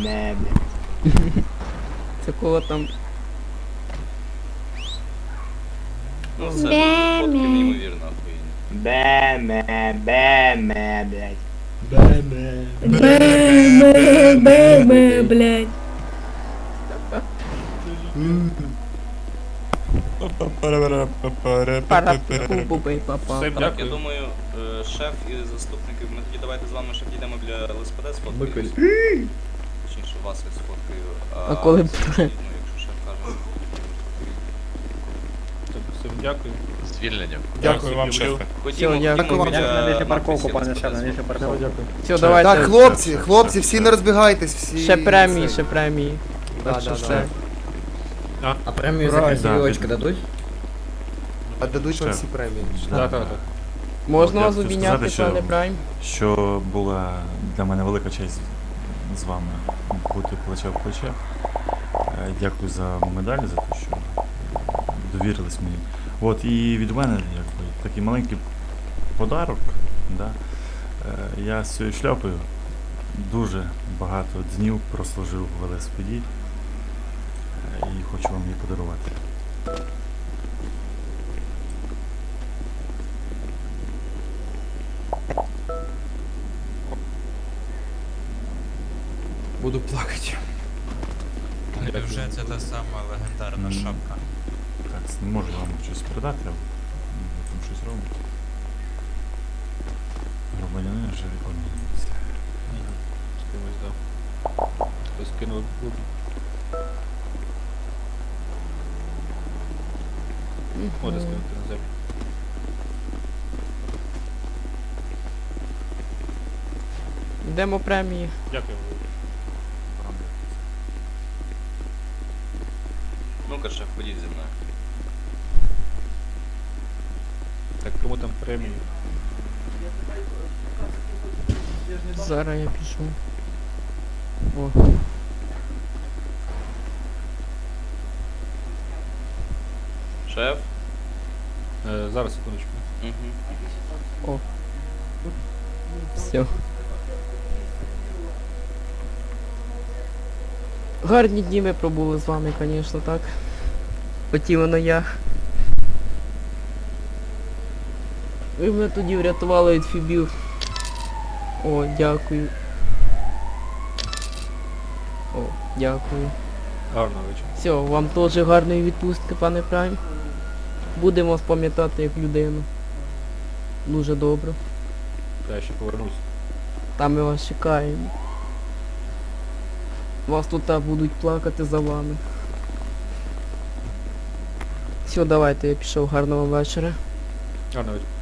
ме, блядь. Це кого там? Ну, це фотки неймовірно охуєнні. Бе, ме, бе, ме, блядь. Бе-бе-бе, блядь. Пара-пу-пу-пей-па-па. Все, Так, я думаю, е, шеф і заступники, ми тоді давайте з вами ще підемо біля ЛСПД. Точніше, вас я сфоткаю. А коли б- ну, якщо шеф каже. Так, все, дякую. Звільненням. Дякую вам, шефе. Ходімо, Всього, ходімо дякую. біля Навіть парковку, пане Шеф, навіть сфоткаємо. парковку. Все, давайте. Так, хлопці, хлопці, всі не розбігайтесь, всі. Ще премії, ще премії. Так що все. А премію за красиві очки дадуть? А дадуть вам всі премії. Так, так, так. Можна Я вас обійняти, сказати, що- пане Прайм? Що була для мене велика честь з вами бути плече в плече. Е, Дякую за медаль, за те, що довірились мені. От і від мене якби, такий маленький подарок. Да? Е, Я з цією шляпою дуже багато днів прослужив в е, і хочу вам її подарувати. Буду плакати. Невже це та сама легендарна шапка? Так, не можу вам щось передати, а ви там щось робите. Громадянин вже виконується. З кимось, да. Хтось кинув клуб. Може скинути на землю. Йдемо премії. Дякую. Ну-ка, шеф, ходіть зі мною. Так, кому там премію? Зараз я пішу. О, Шеф? Е, зараз, секундочку. Угу. все. Гарні дні ми пробули з вами, звісно, так. Хотів воно я. Ви мене тоді врятували від фібів. О, дякую. О, дякую. Гарного вечора. Все, вам теж гарної відпустки, пане Прайм. Будемо вас пам'ятати як людину. Дуже добре. Та я ще повернусь. Там ми вас чекаємо. Вас тут будуть плакати за вами. Все, давайте, я пішов. Гарного вечора. Гарного вечора.